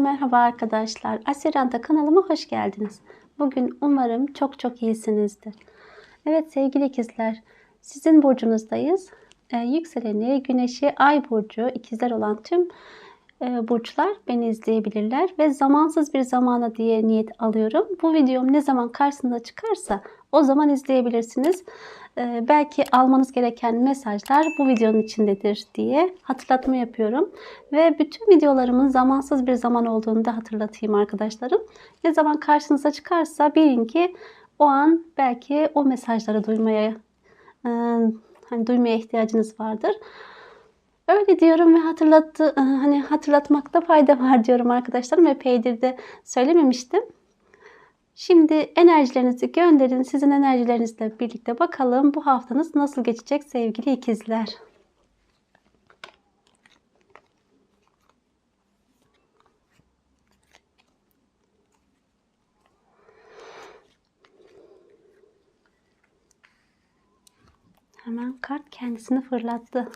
Merhaba arkadaşlar. Aseranta kanalıma hoş geldiniz. Bugün umarım çok çok iyisinizdir. Evet sevgili ikizler, sizin burcunuzdayız. Ee, yükseleni, güneşi, ay burcu, ikizler olan tüm burçlar beni izleyebilirler. Ve zamansız bir zamana diye niyet alıyorum. Bu videom ne zaman karşınıza çıkarsa o zaman izleyebilirsiniz. Ee, belki almanız gereken mesajlar bu videonun içindedir diye hatırlatma yapıyorum. Ve bütün videolarımın zamansız bir zaman olduğunu da hatırlatayım arkadaşlarım. Ne zaman karşınıza çıkarsa bilin ki o an belki o mesajları duymaya e, hani duymaya ihtiyacınız vardır. Öyle diyorum ve hatırlattı e, hani hatırlatmakta fayda var diyorum arkadaşlarım. Epeydir de söylememiştim. Şimdi enerjilerinizi gönderin. Sizin enerjilerinizle birlikte bakalım bu haftanız nasıl geçecek sevgili ikizler. Hemen kart kendisini fırlattı.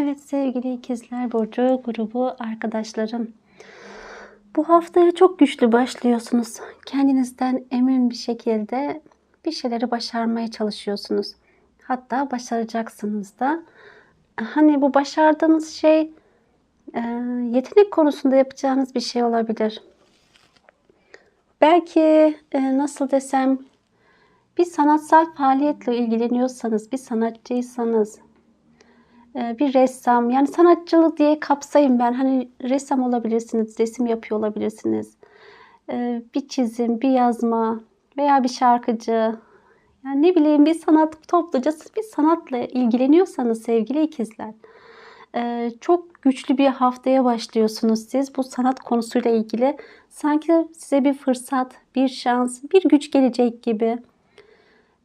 Evet sevgili ikizler burcu grubu arkadaşlarım. Bu haftaya çok güçlü başlıyorsunuz. Kendinizden emin bir şekilde bir şeyleri başarmaya çalışıyorsunuz. Hatta başaracaksınız da. Hani bu başardığınız şey e, yetenek konusunda yapacağınız bir şey olabilir. Belki e, nasıl desem bir sanatsal faaliyetle ilgileniyorsanız, bir sanatçıysanız, bir ressam. Yani sanatçılık diye kapsayın ben. Hani ressam olabilirsiniz resim yapıyor olabilirsiniz. E, bir çizim bir yazma veya bir şarkıcı. Yani ne bileyim bir sanat topluca bir sanatla ilgileniyorsanız sevgili ikizler e, çok güçlü bir haftaya başlıyorsunuz siz bu sanat konusuyla ilgili. Sanki size bir fırsat bir şans bir güç gelecek gibi. ee,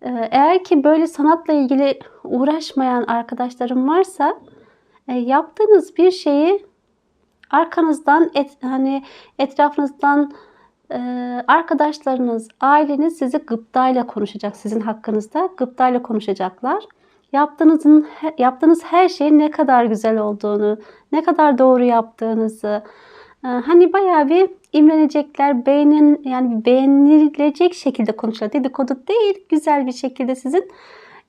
eğer ki böyle sanatla ilgili uğraşmayan arkadaşlarım varsa e, yaptığınız bir şeyi arkanızdan et, hani etrafınızdan e, arkadaşlarınız, aileniz sizi gıptayla konuşacak sizin hakkınızda. Gıptayla konuşacaklar. Yaptığınızın yaptığınız her şeyin ne kadar güzel olduğunu, ne kadar doğru yaptığınızı, ee, hani bayağı bir imrenecekler, beğenin yani beğenilecek şekilde konuşacaklar. Dedikodu değil, güzel bir şekilde sizin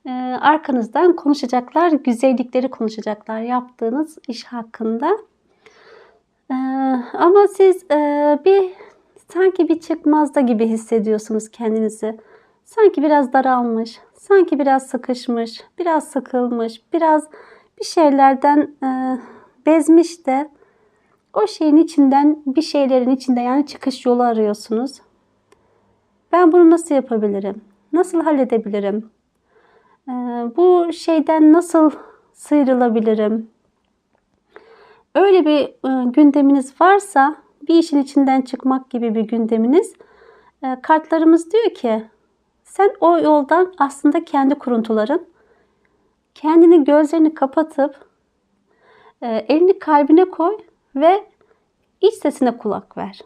e, arkanızdan konuşacaklar, güzellikleri konuşacaklar yaptığınız iş hakkında. E, ama siz e, bir sanki bir çıkmazda gibi hissediyorsunuz kendinizi. Sanki biraz daralmış, sanki biraz sıkışmış, biraz sıkılmış, biraz bir şeylerden e, bezmiş de o şeyin içinden bir şeylerin içinde yani çıkış yolu arıyorsunuz. Ben bunu nasıl yapabilirim? Nasıl halledebilirim? Ee, bu şeyden nasıl sıyrılabilirim? Öyle bir e, gündeminiz varsa bir işin içinden çıkmak gibi bir gündeminiz. E, kartlarımız diyor ki sen o yoldan aslında kendi kuruntuların kendini gözlerini kapatıp e, elini kalbine koy ve iç sesine kulak ver.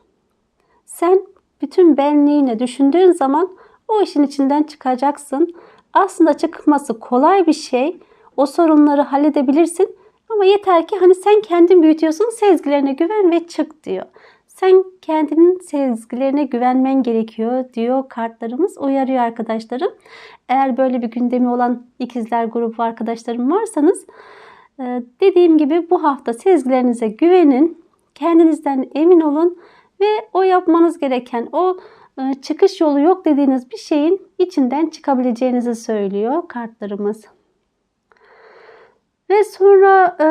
Sen bütün benliğine düşündüğün zaman o işin içinden çıkacaksın. Aslında çıkması kolay bir şey. O sorunları halledebilirsin. Ama yeter ki hani sen kendin büyütüyorsun, sezgilerine güven ve çık diyor. Sen kendinin sezgilerine güvenmen gerekiyor diyor kartlarımız uyarıyor arkadaşlarım. Eğer böyle bir gündemi olan ikizler grubu arkadaşlarım varsanız dediğim gibi bu hafta sezgilerinize güvenin. Kendinizden emin olun ve o yapmanız gereken o e, çıkış yolu yok dediğiniz bir şeyin içinden çıkabileceğinizi söylüyor kartlarımız. Ve sonra e,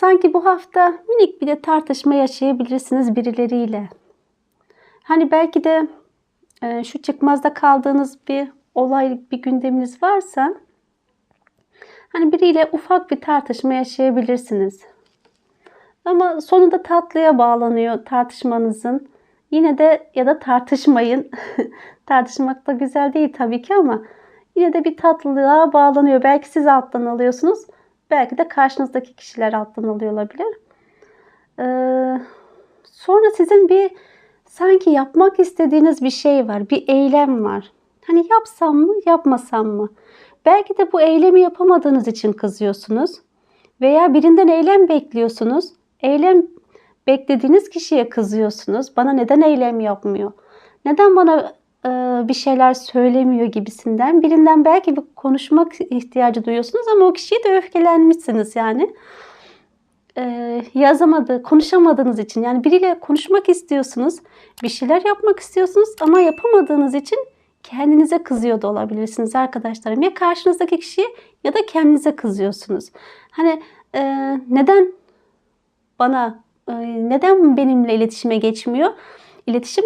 sanki bu hafta minik bir de tartışma yaşayabilirsiniz birileriyle. Hani belki de e, şu çıkmazda kaldığınız bir olay, bir gündeminiz varsa hani biriyle ufak bir tartışma yaşayabilirsiniz. Ama sonunda tatlıya bağlanıyor tartışmanızın. Yine de ya da tartışmayın. Tartışmak da güzel değil tabii ki ama yine de bir tatlılığa bağlanıyor. Belki siz alttan alıyorsunuz. Belki de karşınızdaki kişiler alttan alıyor olabilir. Ee, sonra sizin bir sanki yapmak istediğiniz bir şey var. Bir eylem var. Hani yapsam mı yapmasam mı? Belki de bu eylemi yapamadığınız için kızıyorsunuz. Veya birinden eylem bekliyorsunuz. Eylem beklediğiniz kişiye kızıyorsunuz. Bana neden eylem yapmıyor? Neden bana e, bir şeyler söylemiyor gibisinden. Birinden belki bir konuşmak ihtiyacı duyuyorsunuz ama o kişiye de öfkelenmişsiniz yani. E, yazamadı, konuşamadığınız için yani biriyle konuşmak istiyorsunuz, bir şeyler yapmak istiyorsunuz ama yapamadığınız için kendinize kızıyor da olabilirsiniz arkadaşlarım. Ya karşınızdaki kişiye ya da kendinize kızıyorsunuz. Hani e, neden bana e, neden benimle iletişime geçmiyor? İletişim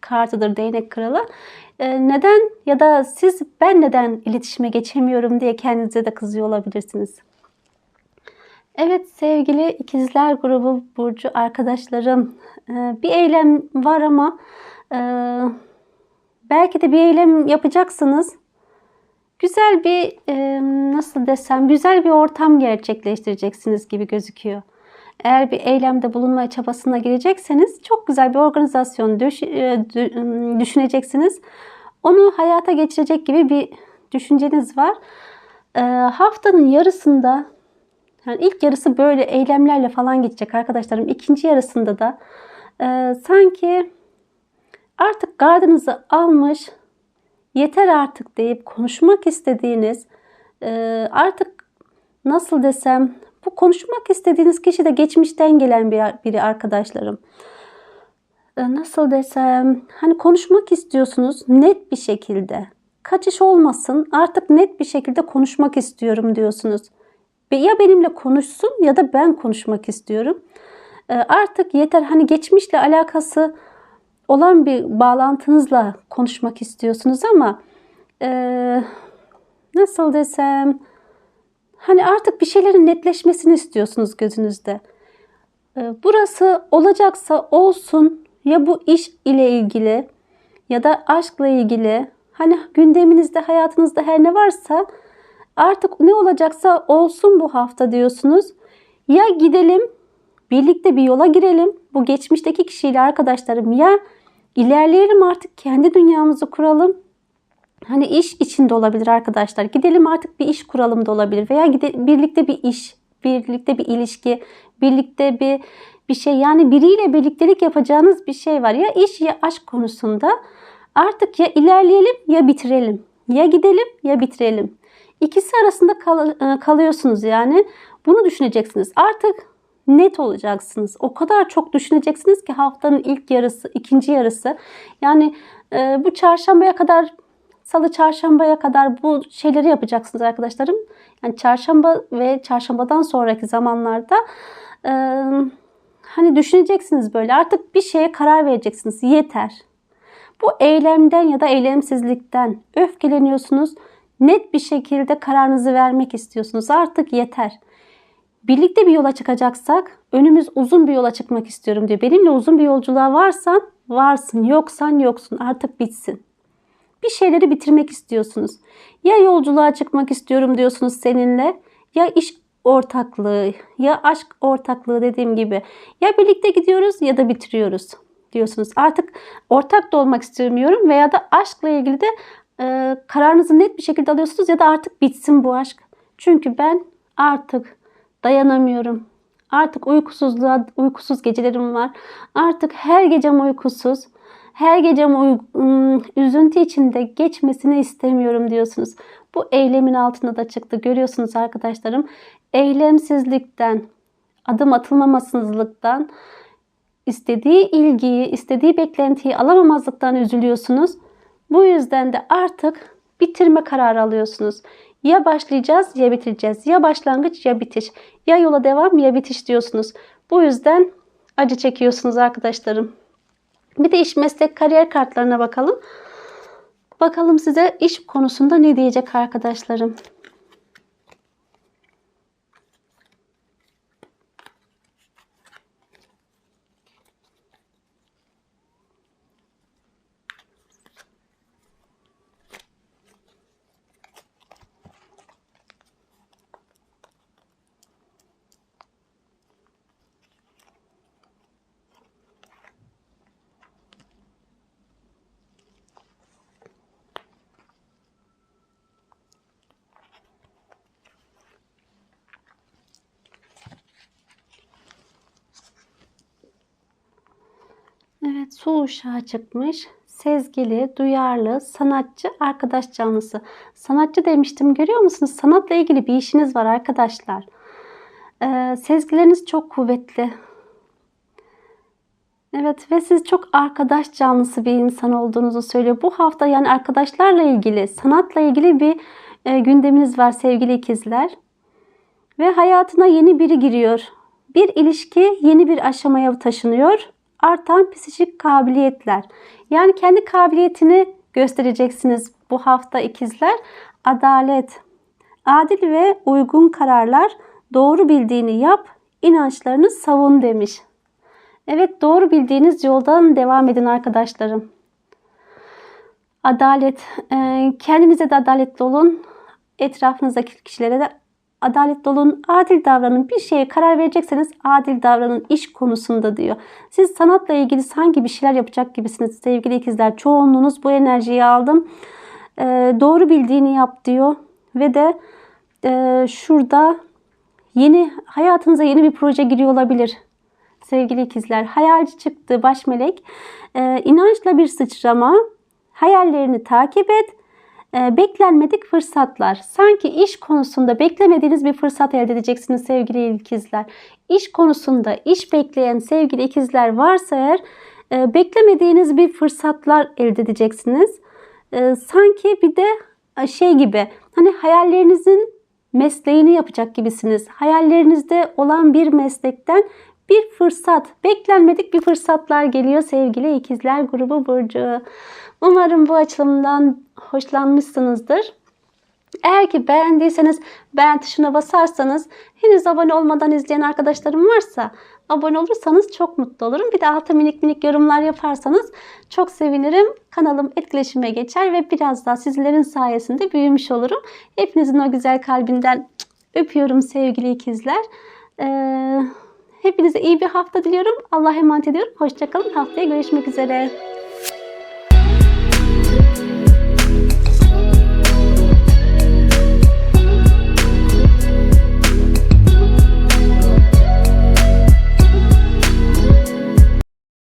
kartıdır değnek kralı. E, neden ya da siz ben neden iletişime geçemiyorum diye kendinize de kızıyor olabilirsiniz. Evet sevgili ikizler grubu burcu arkadaşlarım e, bir eylem var ama belki de bir eylem yapacaksınız. Güzel bir nasıl desem güzel bir ortam gerçekleştireceksiniz gibi gözüküyor. Eğer bir eylemde bulunmaya çabasına girecekseniz çok güzel bir organizasyon e, düşüneceksiniz. Onu hayata geçirecek gibi bir düşünceniz var. E, haftanın yarısında yani ilk yarısı böyle eylemlerle falan geçecek arkadaşlarım. İkinci yarısında da e, sanki artık gardınızı almış yeter artık deyip konuşmak istediğiniz artık nasıl desem bu konuşmak istediğiniz kişi de geçmişten gelen bir, biri arkadaşlarım. Ee, nasıl desem hani konuşmak istiyorsunuz net bir şekilde. Kaçış olmasın artık net bir şekilde konuşmak istiyorum diyorsunuz. Ya benimle konuşsun ya da ben konuşmak istiyorum. Ee, artık yeter hani geçmişle alakası olan bir bağlantınızla konuşmak istiyorsunuz ama e, nasıl desem Hani artık bir şeylerin netleşmesini istiyorsunuz gözünüzde. Ee, burası olacaksa olsun ya bu iş ile ilgili ya da aşkla ilgili hani gündeminizde hayatınızda her ne varsa artık ne olacaksa olsun bu hafta diyorsunuz. Ya gidelim birlikte bir yola girelim bu geçmişteki kişiyle arkadaşlarım ya ilerleyelim artık kendi dünyamızı kuralım Hani iş içinde olabilir arkadaşlar. Gidelim artık bir iş kuralım da olabilir veya gide, birlikte bir iş, birlikte bir ilişki, birlikte bir bir şey yani biriyle birliktelik yapacağınız bir şey var. Ya iş ya aşk konusunda artık ya ilerleyelim ya bitirelim. Ya gidelim ya bitirelim. İkisi arasında kal, e, kalıyorsunuz yani. Bunu düşüneceksiniz. Artık net olacaksınız. O kadar çok düşüneceksiniz ki haftanın ilk yarısı, ikinci yarısı. Yani e, bu çarşambaya kadar Salı çarşambaya kadar bu şeyleri yapacaksınız arkadaşlarım. Yani çarşamba ve çarşambadan sonraki zamanlarda e, hani düşüneceksiniz böyle artık bir şeye karar vereceksiniz. Yeter. Bu eylemden ya da eylemsizlikten öfkeleniyorsunuz. Net bir şekilde kararınızı vermek istiyorsunuz. Artık yeter. Birlikte bir yola çıkacaksak önümüz uzun bir yola çıkmak istiyorum diyor. Benimle uzun bir yolculuğa varsan varsın, yoksan yoksun. Artık bitsin bir şeyleri bitirmek istiyorsunuz. Ya yolculuğa çıkmak istiyorum diyorsunuz seninle ya iş ortaklığı ya aşk ortaklığı dediğim gibi ya birlikte gidiyoruz ya da bitiriyoruz diyorsunuz. Artık ortak da olmak istemiyorum veya da aşkla ilgili de e, kararınızı net bir şekilde alıyorsunuz ya da artık bitsin bu aşk. Çünkü ben artık dayanamıyorum. Artık uykusuzluğa, uykusuz gecelerim var. Artık her gecem uykusuz. Her gecem uy- ım, üzüntü içinde geçmesini istemiyorum diyorsunuz. Bu eylemin altında da çıktı. Görüyorsunuz arkadaşlarım. Eylemsizlikten, adım atılmamasızlıktan, istediği ilgiyi, istediği beklentiyi alamamazlıktan üzülüyorsunuz. Bu yüzden de artık bitirme kararı alıyorsunuz. Ya başlayacağız ya bitireceğiz. Ya başlangıç ya bitiş. Ya yola devam ya bitiş diyorsunuz. Bu yüzden acı çekiyorsunuz arkadaşlarım. Bir de iş meslek kariyer kartlarına bakalım. Bakalım size iş konusunda ne diyecek arkadaşlarım. Evet, su uşağı çıkmış. Sezgili, duyarlı, sanatçı, arkadaş canlısı. Sanatçı demiştim görüyor musunuz? Sanatla ilgili bir işiniz var arkadaşlar. Ee, sezgileriniz çok kuvvetli. Evet ve siz çok arkadaş canlısı bir insan olduğunuzu söylüyor. Bu hafta yani arkadaşlarla ilgili, sanatla ilgili bir e, gündeminiz var sevgili ikizler. Ve hayatına yeni biri giriyor. Bir ilişki yeni bir aşamaya taşınıyor. Artan psikik kabiliyetler. Yani kendi kabiliyetini göstereceksiniz bu hafta ikizler. Adalet, adil ve uygun kararlar, doğru bildiğini yap, inançlarını savun demiş. Evet doğru bildiğiniz yoldan devam edin arkadaşlarım. Adalet, e, kendinize de adaletli olun. Etrafınızdaki kişilere de adaletli olun, adil davranın. Bir şeye karar verecekseniz adil davranın iş konusunda diyor. Siz sanatla ilgili sanki bir şeyler yapacak gibisiniz sevgili ikizler. Çoğunluğunuz bu enerjiyi aldım. E, doğru bildiğini yap diyor. Ve de e, şurada yeni hayatınıza yeni bir proje giriyor olabilir sevgili ikizler. Hayalci çıktı baş melek. Ee, inançla bir sıçrama. Hayallerini takip et. Ee, beklenmedik fırsatlar. Sanki iş konusunda beklemediğiniz bir fırsat elde edeceksiniz sevgili ikizler. İş konusunda iş bekleyen sevgili ikizler varsa eğer e, beklemediğiniz bir fırsatlar elde edeceksiniz. E, sanki bir de e, şey gibi hani hayallerinizin mesleğini yapacak gibisiniz. Hayallerinizde olan bir meslekten bir fırsat, beklenmedik bir fırsatlar geliyor sevgili ikizler grubu burcu. Umarım bu açılımdan hoşlanmışsınızdır. Eğer ki beğendiyseniz beğen tuşuna basarsanız henüz abone olmadan izleyen arkadaşlarım varsa abone olursanız çok mutlu olurum. Bir de alta minik minik yorumlar yaparsanız çok sevinirim. Kanalım etkileşime geçer ve biraz daha sizlerin sayesinde büyümüş olurum. Hepinizin o güzel kalbinden öpüyorum sevgili ikizler. Ee, hepinize iyi bir hafta diliyorum. Allah'a emanet ediyorum. Hoşçakalın. Haftaya görüşmek üzere.